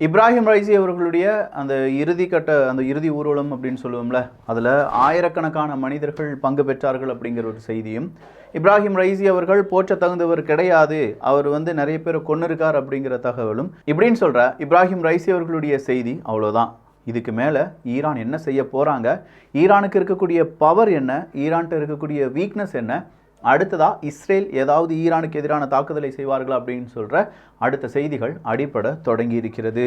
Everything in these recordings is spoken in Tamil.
இப்ராஹிம் ரைசி அவர்களுடைய அந்த இறுதி கட்ட அந்த இறுதி ஊர்வலம் அப்படின்னு சொல்லுவோம்ல அதில் ஆயிரக்கணக்கான மனிதர்கள் பங்கு பெற்றார்கள் அப்படிங்கிற ஒரு செய்தியும் இப்ராஹிம் ரைசி அவர்கள் போற்ற தகுந்தவர் கிடையாது அவர் வந்து நிறைய பேரை கொண்டிருக்கார் அப்படிங்கிற தகவலும் இப்படின்னு சொல்கிற இப்ராஹிம் ரைசி அவர்களுடைய செய்தி அவ்வளோதான் இதுக்கு மேலே ஈரான் என்ன செய்ய போகிறாங்க ஈரானுக்கு இருக்கக்கூடிய பவர் என்ன? ஈரான்கிட்ட இருக்கக்கூடிய வீக்னஸ் என்ன? அடுத்ததாக இஸ்ரேல் ஏதாவது ஈரானுக்கு எதிரான தாக்குதலை செய்வார்கள் அப்படின்னு சொல்கிற அடுத்த செய்திகள் அடிப்பட தொடங்கி இருக்கிறது.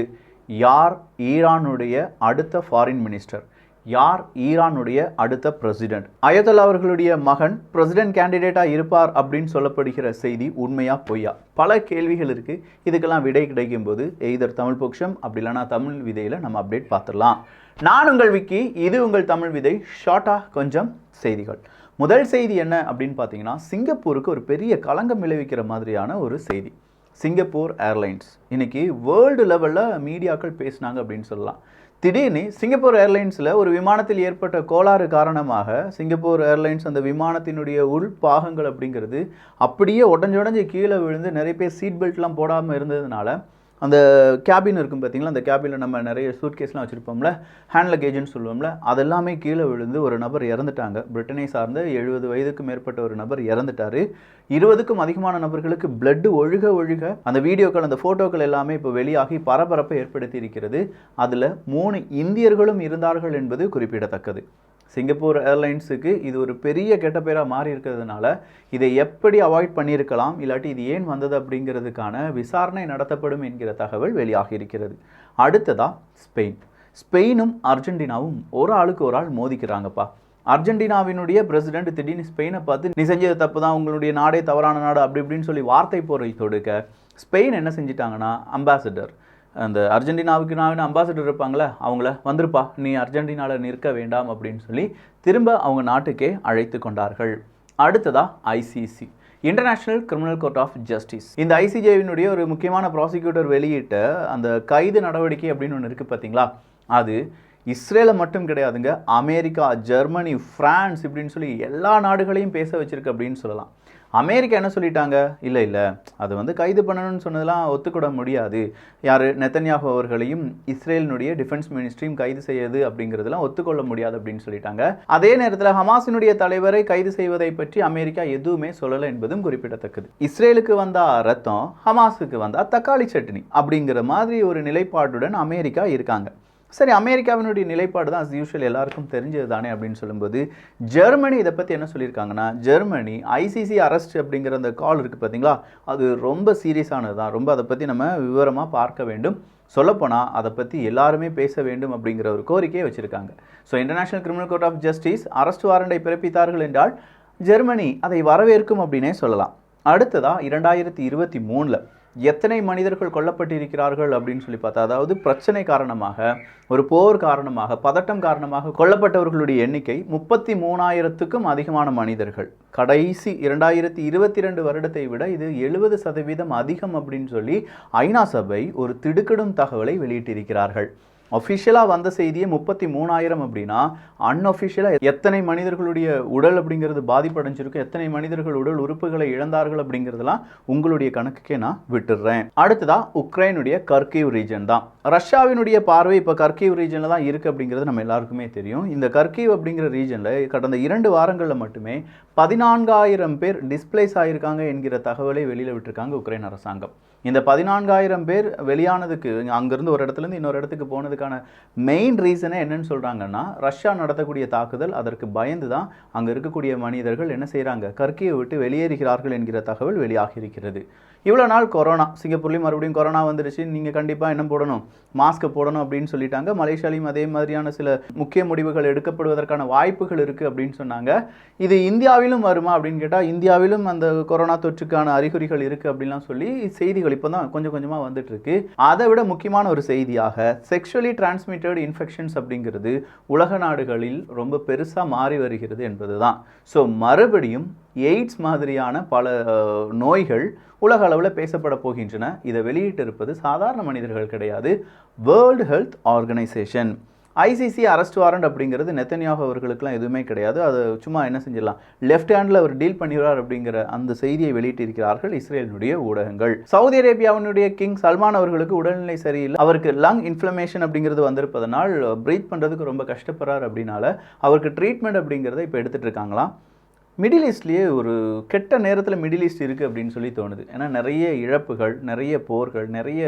யார் ஈரானுடைய அடுத்த ஃபாரின் மினிஸ்டர் யார் ஈரானுடைய அடுத்த பிரசிடென்ட் அயதல் அவர்களுடைய மகன் பிரசிடென்ட் கேண்டிடேட்டாக இருப்பார் அப்படின்னு சொல்லப்படுகிற செய்தி உண்மையா பொய்யா? பல கேள்விகள் இருக்குது இதுக்கெல்லாம் விடை கிடைக்கும் போது எய்தர் தமிழ் பொக்ஷம் அப்படி இல்லைன்னா தமிழ் விதையில் நம்ம அப்டேட் பார்த்துடலாம். நான் உங்கள் விக்கி இது உங்கள் தமிழ் விதை. ஷார்ட்டாக கொஞ்சம் செய்திகள். முதல் செய்தி என்ன அப்படின்னு பார்த்தீங்கன்னா சிங்கப்பூருக்கு ஒரு பெரிய களங்கம் விளைவிக்கிற மாதிரியான ஒரு செய்தி. சிங்கப்பூர் ஏர்லைன்ஸ் இன்னைக்கு வேர்ல்டு லெவலில் மீடியாக்கள் பேசினாங்க அப்படின்னு சொல்லலாம். திடீர்னு சிங்கப்பூர் ஏர்லைன்ஸில் ஒரு விமானத்தில் ஏற்பட்ட கோளாறு காரணமாக சிங்கப்பூர் ஏர்லைன்ஸ் அந்த விமானத்தினுடைய உள் பாகங்கள் அப்படிங்கிறது அப்படியே உடஞ்சுடஞ்சு கீழே விழுந்து நிறைய பேர் சீட் பெல்ட்லாம் போடாமல் இருந்ததுனால அந்த கேபின் இருக்கும் பார்த்தீங்களா? அந்த கேபினில் நம்ம நிறைய சூட்கேஸ்லாம் வச்சுருப்போம்ல. ஹேண்ட் லக்கேஜ்னு சொல்லுவோம்ல. அதெல்லாமே கீழே விழுந்து ஒரு நபர் இறந்துட்டாங்க. பிரிட்டனை சார்ந்த எழுபது வயதுக்கு மேற்பட்ட ஒரு நபர் இறந்துட்டார். இருபதுக்கும் அதிகமான நபர்களுக்கு blood ஒழுக ஒழுக அந்த வீடியோக்கள் அந்த ஃபோட்டோக்கள் எல்லாமே இப்போ வெளியாகி பரபரப்பை ஏற்படுத்தி இருக்கிறது. அதில் மூணு இந்தியர்களும் இருந்தார்கள் என்பது குறிப்பிடத்தக்கது. சிங்கப்பூர் ஏர்லைன்ஸுக்கு இது ஒரு பெரிய கெட்ட பேராக மாறி இருக்கிறதுனால இதை எப்படி அவாய்ட் பண்ணியிருக்கலாம் இல்லாட்டி இது ஏன் வந்தது அப்படிங்கிறதுக்கான விசாரணை நடத்தப்படும் என்கிற தகவல் வெளியாகி இருக்கிறது. அடுத்ததா ஸ்பெயின் ஸ்பெயினும் அர்ஜென்டினாவும் ஒரு ஆளுக்கு ஒரு ஆள் மோதிக்கிறாங்கப்பா. அர்ஜென்டினாவினுடைய பிரசிடென்ட் திடீர்னு ஸ்பெயினை பார்த்து நீ செஞ்சது தப்பு தான் உங்களுடைய நாடே தவறான நாடு அப்படி இப்படின்னு சொல்லி வார்த்தை போரை தொடுக்க ஸ்பெயின் என்ன செஞ்சிட்டாங்கன்னா அம்பாசிடர். அந்த அர்ஜென்டினாவுக்கு நான் அம்பாசிடர் இருப்பாங்களே அவங்கள வந்திருப்பா நீ அர்ஜென்டினாவில் நிற்க வேண்டாம் அப்படின்னு சொல்லி திரும்ப அவங்க நாட்டுக்கே அழைத்து கொண்டார்கள். அடுத்ததா ICC international criminal court of justice இந்த ஐசிஜேவினுடைய ஒரு முக்கியமான ப்ராசிக்யூட்டர் வெளியிட்ட அந்த கைது நடவடிக்கை அப்படின்னு ஒன்று இருக்குது பார்த்தீங்களா அது இஸ்ரேலை மட்டும் கிடையாதுங்க அமெரிக்கா ஜெர்மனி ஃப்ரான்ஸ் இப்படின்னு சொல்லி எல்லா நாடுகளையும் பேச வச்சுருக்கு அப்படின்னு சொல்லலாம். அமெரிக்கா என்ன சொல்லிட்டாங்க? இல்லை இல்லை. அது வந்து கைது பண்ணணும்னு சொன்னதெல்லாம் ஒத்துக்கூட முடியாது. யார்? நெத்தன்யாகு அவர்களையும் இஸ்ரேலினுடைய டிஃபென்ஸ் மினிஸ்ட்ரியும் கைது செய்யுது அப்படிங்கிறதுலாம் ஒத்துக்கொள்ள முடியாது அப்படின்னு சொல்லிட்டாங்க. அதே நேரத்தில் ஹமாஸினுடைய தலைவரை கைது செய்வதை பற்றி அமெரிக்கா எதுவுமே சொல்லலை என்பதும் குறிப்பிடத்தக்கது. இஸ்ரேலுக்கு வந்தா ரத்தம் ஹமாஸுக்கு வந்தா தக்காளி சட்னி அப்படிங்கிற மாதிரி ஒரு நிலைப்பாட்டுடன் அமெரிக்கா இருக்காங்க. சரி அமெரிக்காவினுடைய நிலைப்பாடு தான் யூஷுவல் எல்லாருக்கும் தெரிஞ்சது தானே அப்படின்னு சொல்லும்போது ஜெர்மனி இதை பற்றி என்ன சொல்லியிருக்காங்கன்னா ஜெர்மனி ஐசிசி அரெஸ்ட் அப்படிங்கிற அந்த கால் இருக்குது பார்த்தீங்களா? அது ரொம்ப சீரியஸானது தான் ரொம்ப அதை பற்றி நம்ம விவரமாக பார்க்க வேண்டும். சொல்லப்போனால் அதை பற்றி எல்லாருமே பேச வேண்டும் அப்படிங்கிற ஒரு கோரிக்கையை வச்சுருக்காங்க. So international criminal court of justice arrest வாரண்டை பிறப்பித்தார்கள் என்றால் ஜெர்மனி அதை வரவேற்கும் அப்படின்னே சொல்லலாம். அடுத்ததாக இரண்டாயிரத்தி இருபத்தி மூணில் எத்தனை மனிதர்கள் கொல்லப்பட்டிருக்கிறார்கள் அப்படின்னு சொல்லி பார்த்தா அதாவது பிரச்சனை காரணமாக ஒரு போர் காரணமாக பதட்டம் காரணமாக கொல்லப்பட்டவர்களுடைய எண்ணிக்கை முப்பத்தி மூணாயிரத்துக்கும் அதிகமான மனிதர்கள். கடைசி இரண்டாயிரத்தி இருபத்தி ரெண்டு வருடத்தை விட இது எழுபது சதவீதம் அதிகம் அப்படின்னு சொல்லி ஐநா சபை ஒரு திடுக்கிடும் தகவலை வெளியிட்டிருக்கிறார்கள். அஃபிஷியலாக வந்த செய்தியே முப்பத்தி மூணாயிரம் அப்படின்னா அன்அஃபிஷியலாக எத்தனை மனிதர்களுடைய உடல் அப்படிங்கிறது பாதிப்படைஞ்சிருக்கு எத்தனை மனிதர்கள் உடல் உறுப்புகளை இழந்தார்கள் அப்படிங்கிறதெல்லாம் உங்களுடைய கணக்குக்கே நான் விட்டுடுறேன் அடுத்ததா உக்ரைனுடைய கர்கிவ் ரீஜன் தான். ரஷ்யாவினுடைய பார்வை இப்போ கர்கிவ் ரீஜனில் தான் இருக்குது அப்படிங்கிறது நம்ம எல்லாருக்குமே தெரியும். இந்த கர்கிவ் அப்படிங்கிற ரீஜனில் கடந்த இரண்டு வாரங்களில் மட்டுமே பதினான்காயிரம் பேர் டிஸ்பிளேஸ் ஆகியிருக்காங்க என்கிற தகவலை வெளியில் விட்டுருக்காங்க உக்ரைன் அரசாங்கம். இந்த பதினான்காயிரம் பேர் வெளியானதுக்கு அங்கேருந்து ஒரு இடத்துலேருந்து இன்னொரு இடத்துக்கு போனதுக்கான மெயின் ரீசனே என்னன்னு சொல்கிறாங்கன்னா ரஷ்யா நடத்தக்கூடிய தாக்குதல் அதற்கு பயந்து தான் அங்கே இருக்கக்கூடிய மனிதர்கள் என்ன செய்கிறாங்க கற்கையை விட்டு வெளியேறுகிறார்கள் என்கிற தகவல் வெளியாகி இருக்கிறது இவ்வளோ நாள் கொரோனா சிங்கப்பூர்லேயும் மறுபடியும் கொரோனா வந்துருச்சு நீங்கள் கண்டிப்பாக என்ன போடணும்? மாஸ்க் போடணும் அப்படின்னு சொல்லிட்டாங்க. மலேசியாலையும் அதே மாதிரியான சில முக்கிய முடிவுகள் எடுக்கப்படுவதற்கான வாய்ப்புகள் இருக்குது அப்படின்னு சொன்னாங்க. இது இந்தியாவிலும் வருமா அப்படின்னு கேட்டால் இந்தியாவிலும் அந்த கொரோனா தொற்றுக்கான அறிகுறிகள் இருக்குது அப்படின்லாம் சொல்லி செய்திகள் இப்போ தான் கொஞ்சம் கொஞ்சமாக வந்துட்டு இருக்கு அதை விட முக்கியமான ஒரு செய்தியாக செக்ஷுவலி டிரான்ஸ்மிட்டட் இன்ஃபெக்ஷன்ஸ் அப்படிங்கிறது உலக நாடுகளில் ரொம்ப பெருசாக மாறி வருகிறது என்பது தான் ஸோ மறுபடியும் எய்ட்ஸ் மாதிரியான பல நோய்கள் உலக அளவில் பேசப்பட போகின்றன. இதை வெளியிட்டிருப்பது சாதாரண மனிதர்கள் கிடையாது. World health organisation ICC arrest warrant அப்படிங்கிறது நெத்தன்யாகு அவர்களுக்குலாம் எதுவுமே கிடையாது. அது சும்மா என்ன செஞ்சிடலாம். லெஃப்ட் ஹேண்டில் அவர் டீல் பண்ணிடுறார் அப்படிங்கிற அந்த செய்தியை வெளியிட்டிருக்கிறார்கள் இஸ்ரேலினுடைய ஊடகங்கள். சவுதி அரேபியாவினுடைய கிங் சல்மான் அவர்களுக்கு உடல்நிலை சரியில்லை. அவருக்கு லங் இன்ஃப்ளமேஷன் அப்படிங்கிறது வந்திருப்பதனால் ப்ரீத் பண்ணுறதுக்கு ரொம்ப கஷ்டப்படுறார் அப்படின்னால அவருக்கு ட்ரீட்மெண்ட் அப்படிங்கிறத இப்போ எடுத்துகிட்டு இருக்காங்களாம். மிடில் ஈஸ்ட்லேயே ஒரு கெட்ட நேரத்தில் மிடில் ஈஸ்ட் இருக்குது அப்படின்னு சொல்லி தோணுது. ஏன்னா நிறைய இழப்புகள் நிறைய போர்கள் நிறைய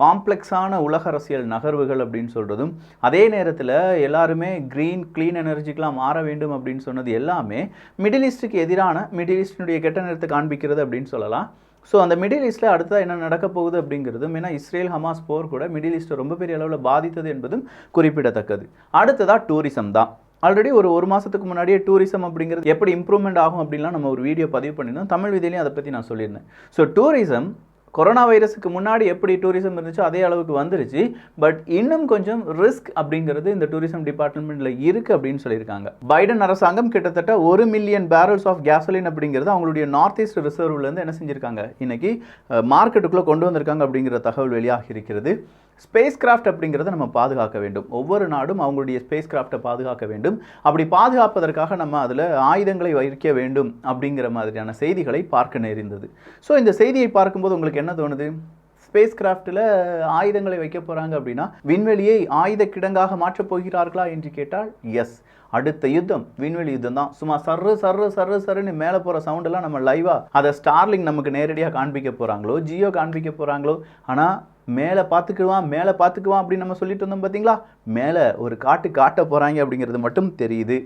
காம்ப்ளெக்ஸான உலக அரசியல் நகர்வுகள் அப்படின்னு சொல்கிறதும் அதே நேரத்தில் எல்லாருமே க்ரீன் க்ளீன் எனர்ஜிக்கெலாம் மாற வேண்டும் அப்படின்னு சொன்னது எல்லாமே மிடில் ஈஸ்ட்டுக்கு எதிரான மிடில் ஈஸ்டினுடைய கெட்ட நேரத்தை காண்பிக்கிறது அப்படின்னு சொல்லலாம். ஸோ அந்த மிடில் ஈஸ்ட்டில் அடுத்ததாக என்ன நடக்க போகுது அப்படிங்கிறதும் ஏன்னா இஸ்ரேல் ஹமாஸ் போர் கூட மிடில் ஈஸ்ட்டை ரொம்ப பெரிய அளவில் பாதித்தது என்பதும் குறிப்பிடத்தக்கது. அடுத்ததாக டூரிசம் தான். ஆல்ரெடி ஒரு ஒரு மாதத்துக்கு முன்னாடியே டூரிசம் அப்படிங்கிறது எப்படி இம்ப்ரூவ்மெண்ட் ஆகும் அப்படின்லாம் நம்ம ஒரு வீடியோ பதிவு பண்ணியிருந்தோம். தமிழ் விதிலையும் அதை பற்றி நான் சொல்லியிருந்தேன். ஸோ டூரிசம் கொரோனா வைரஸுக்கு முன்னாடி எப்படி டூரிசம் இருந்துச்சோ அதே அளவுக்கு வந்துருச்சு. பட் இன்னும் கொஞ்சம் ரிஸ்க் அப்படிங்கிறது இந்த டூரிசம் டிபார்ட்மெண்ட்டில் இருக்குது அப்படின்னு சொல்லியிருக்காங்க. பைடன் அரசாங்கம் கிட்டத்தட்ட ஒரு மில்லியன் பேரல்ஸ் ஆஃப் கேசலின் அப்படிங்கிறது அவங்களுடைய நார்த் ஈஸ்ட் ரிசர்வ்லேருந்து என்ன செஞ்சுருக்காங்க? இன்னைக்கு மார்க்கெட்டுக்குள்ளே கொண்டு வந்திருக்காங்க அப்படிங்கிற தகவல் வெளியாகி இருக்கிறது. ஸ்பேஸ் கிராஃப்ட் அப்படிங்கிறத நம்ம பாதுகாக்க வேண்டும். ஒவ்வொரு நாடும் அவங்களுடைய ஸ்பேஸ் கிராஃப்டை பாதுகாக்க வேண்டும். அப்படி பாதுகாப்பதற்காக நம்ம அதில் ஆயுதங்களை வைக்க வேண்டும் அப்படிங்கிற மாதிரியான செய்திகளை பார்க்க நேர்ந்தது. ஸோ இந்த செய்தியை பார்க்கும்போது உங்களுக்கு என்ன தோணுது? ஸ்பேஸ் கிராஃப்டில் ஆயுதங்களை வைக்க போகிறாங்க அப்படின்னா விண்வெளியை ஆயுத கிடங்காக மாற்றப் போகிறார்களா என்று கேட்டால் எஸ் அடுத்த யுத்தம் விண்வெளி யுத்தம் தான். சும்மா சர்ரு சர்ரு சர்ரு சர்ருன்னு மேலே போகிற சவுண்டெல்லாம் நம்ம லைவாக அதை ஸ்டார்லிங் நமக்கு நேரடியாக காண்பிக்க போகிறாங்களோ ஜியோ காண்பிக்க போகிறாங்களோ ஆனால் மேலே பார்த்துக்குவான் மேலே பார்த்துக்குவான் அப்படின்னு நம்ம சொல்லிட்டு இருந்தோம் பார்த்தீங்களா? மேலே ஒரு காட்டு காட்ட போகிறாங்க அப்படிங்கிறது மட்டும் தெரியுது.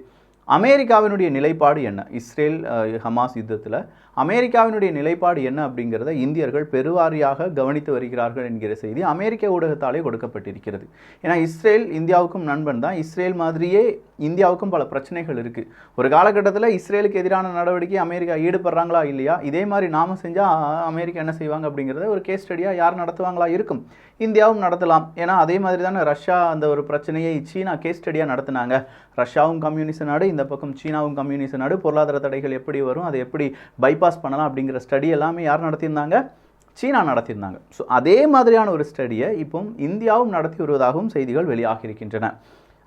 அமெரிக்காவினுடைய நிலைப்பாடு என்ன? இஸ்ரேல் ஹமாஸ் யுத்தத்தில் அமெரிக்காவினுடைய நிலைப்பாடு என்ன அப்படிங்கிறத இந்தியர்கள் பெருவாரியாக கவனித்து வருகிறார்கள் என்கிற செய்தி அமெரிக்க ஊடகத்தாலே கொடுக்கப்பட்டிருக்கிறது. ஏன்னா இஸ்ரேல் இந்தியாவுக்கும் நண்பன் தான். இஸ்ரேல் மாதிரியே இந்தியாவுக்கும் பல பிரச்சனைகள் இருக்குது ஒரு காலகட்டத்தில் இஸ்ரேலுக்கு எதிரான நடவடிக்கை அமெரிக்கா ஈடுபடுறாங்களா இல்லையா? இதே மாதிரி நாம செஞ்சால் அமெரிக்கா என்ன செய்வாங்க அப்படிங்கிறத ஒரு கேஸ் ஸ்டடியாக யார் நடத்துவாங்களா இருக்கும். இந்தியாவும் நடத்தலாம். ஏன்னா அதே மாதிரி தானே ரஷ்யா அந்த ஒரு பிரச்சனையை சீனா கேஸ் ஸ்டடியாக நடத்தினாங்க. ரஷ்யாவும் கம்யூனிஸ்ட் நாடு இந்த பக்கம் சீனாவும் கம்யூனிஸ்ட் நாடு. பொருளாதார தடைகள் எப்படி வரும் அதை எப்படி பைபாஸ் பண்ணலாம் அப்படிங்கிற ஸ்டடி எல்லாமே யார் நடத்தியிருந்தாங்க? சீனா நடத்தியிருந்தாங்க. ஸோ அதே மாதிரியான ஒரு ஸ்டடியை இப்போ இந்தியாவும் நடத்தி வருவதாகவும் செய்திகள் வெளியாகி இருக்கின்றன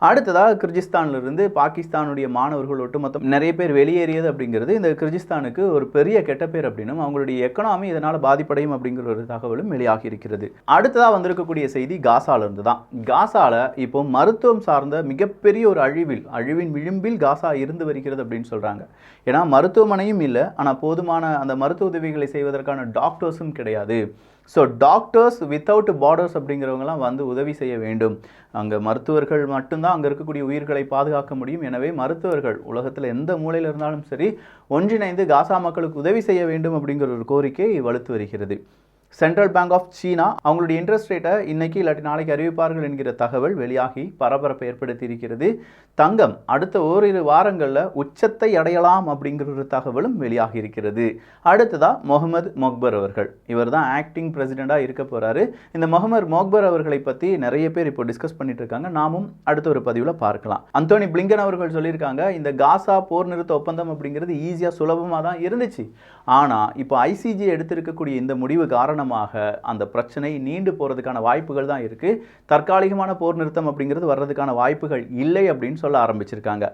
அடுத்ததாக கிர்கிஸ்தான்லேருந்து பாகிஸ்தானுடைய மாணவர்கள் ஒட்டுமொத்தம் நிறைய பேர் வெளியேறியது அப்படிங்கிறது இந்த கிர்கிஸ்தானுக்கு ஒரு பெரிய கெட்ட பேர் அப்படின்னும் அவங்களுடைய எக்கனாமி இதனால் பாதிப்படையும் அப்படிங்கிற ஒரு தகவலும் வெளியாகி இருக்கிறது அடுத்ததாக வந்திருக்கக்கூடிய செய்தி காசாலேருந்து தான். காசாவில் இப்போ மருத்துவம் சார்ந்த மிகப்பெரிய ஒரு அழிவில் அழிவின் விளிம்பில் காசா இருந்து வருகிறது அப்படின்னு சொல்கிறாங்க ஏன்னா மருத்துவமனையும் இல்லை ஆனால் போதுமான அந்த மருத்துவ உதவிகளை செய்வதற்கான டாக்டர்ஸும் கிடையாது. ஸோ டாக்டர்ஸ் வித்தவுட் பார்டர்ஸ் அப்படிங்கிறவங்கலாம் வந்து உதவி செய்ய வேண்டும். அங்கே மருத்துவர்கள் மட்டும்தான் அங்கே இருக்கக்கூடிய உயிர்களை பாதுகாக்க முடியும். எனவே மருத்துவர்கள் உலகத்தில் எந்த மூலையில் இருந்தாலும் சரி ஒன்றிணைந்து காசா மக்களுக்கு உதவி செய்ய வேண்டும் அப்படிங்கிற ஒரு கோரிக்கை வலுத்து வருகிறது. சென்ட்ரல் பேங்க் ஆஃப் சீனா அவங்களுடைய இன்ட்ரெஸ்ட் ரேட்டை இன்னைக்கு இல்லாட்டி நாளைக்கு அறிவிப்பார்கள் என்கிற தகவல் வெளியாகி பரபரப்பை ஏற்படுத்தி இருக்கிறது தங்கம் அடுத்த ஓரிரு வாரங்களில் உச்சத்தை அடையலாம் அப்படிங்கிற ஒரு தகவலும் வெளியாகி இருக்கிறது. அடுத்ததாக முகமது மொக்பர் அவர்கள். இவர் தான் ஆக்டிங் பிரசிடெண்ட்டாக இருக்க போகிறாரு இந்த முகமது மொக்பர் அவர்களை பற்றி நிறைய பேர் இப்போ டிஸ்கஸ் பண்ணிட்டு இருக்காங்க நாமும் அடுத்த ஒரு பதிவில் பார்க்கலாம். அந்தோனி பிளிங்கன் அவர்கள் சொல்லியிருக்காங்க இந்த காசா போர் நிறுத்த ஒப்பந்தம் அப்படிங்கிறது ஈஸியாக சுலபமாக தான் இருந்துச்சு. ஆனால் இப்போ ஐசிஜி எடுத்திருக்கக்கூடிய இந்த முடிவு காரணம் காரணமாக அந்த பிரச்சனை நீண்டு போகிறதுக்கான வாய்ப்புகள் தான் இருக்குது தற்காலிகமான போர் நிறுத்தம் அப்படிங்கிறது வர்றதுக்கான வாய்ப்புகள் இல்லை அப்படின்னு சொல்ல ஆரம்பிச்சிருக்காங்க.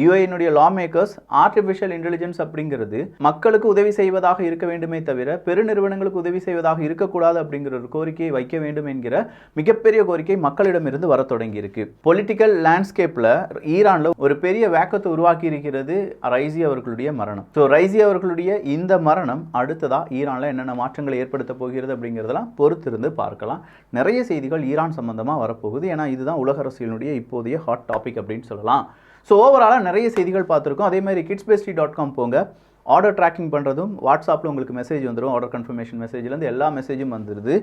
யுஏனுடைய லா மேக்கர்ஸ் ஆர்டிஃபிஷியல் இன்டெலிஜென்ஸ் அப்படிங்கிறது மக்களுக்கு உதவி செய்வதாக இருக்க வேண்டுமே தவிர பெருநிறுவனங்களுக்கு உதவி செய்வதாக இருக்கக்கூடாது அப்படிங்கிற ஒரு கோரிக்கையை வைக்க வேண்டும் என்கிற மிகப்பெரிய கோரிக்கை மக்களிடமிருந்து வர தொடங்கியிருக்கு. பொலிட்டிக்கல் லேண்ட்ஸ்கேப்பில் ஈரானில் ஒரு பெரிய வேக்கத்தை உருவாக்கி இருக்கிறது ரைசி அவர்களுடைய மரணம். ஸோ ரைசி அவர்களுடைய இந்த மரணம் அடுத்ததாக ஈரானில் என்னென்ன மாற்றங்களை ஏற்படுத்த போகிறது அப்படிங்கிறதெல்லாம் பொறுத்திருந்து பார்க்கலாம். நிறைய செய்திகள் ஈரான் சம்பந்தமாக வரப்போகுது. ஏன்னா இதுதான் உலக அரசியலினுடைய இப்போதைய ஹாட் டாபிக் அப்படின்னு சொல்லலாம். ஸோ ஓவராலாக நிறைய செய்திகள் பார்த்துருக்கோம். அதே மாதிரி கிட்ஸ் பேஸ்ட்ரி டாட் காம் போங்க. ஆர்டர் ட்ராக்கிங் பண்ணுறதும் வாட்ஸ்அப்பில் உங்களுக்கு மெசேஜ் வந்துடும் ஆர்டர் கன்ஃபர்மேஷன் மெசேஜ்லேருந்து எல்லா மெசேஜும் வந்துடுது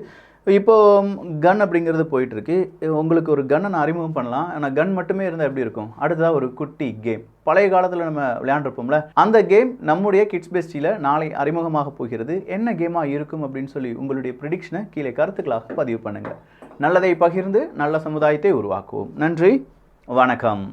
இப்போது கன் அப்படிங்கிறது போயிட்டுருக்கு. உங்களுக்கு ஒரு கன்னை நான் அறிமுகம் பண்ணலாம். ஆனால் கன் மட்டுமே இருந்தால் எப்படி இருக்கும்? அடுத்ததாக ஒரு குட்டி கேம் பழைய காலத்தில் நம்ம விளையாண்டுருப்போம்ல அந்த கேம் நம்முடைய கிட்ஸ் பெஸ்டியில் நாளை அறிமுகமாக போகிறது. என்ன கேமாக இருக்கும் அப்படின்னு சொல்லி உங்களுடைய ப்ரிடிக்ஷனை கீழே கருத்துக்களாக பதிவு பண்ணுங்கள் நல்லதை பகிர்ந்து நல்ல சமுதாயத்தை உருவாக்குவோம். நன்றி வணக்கம்.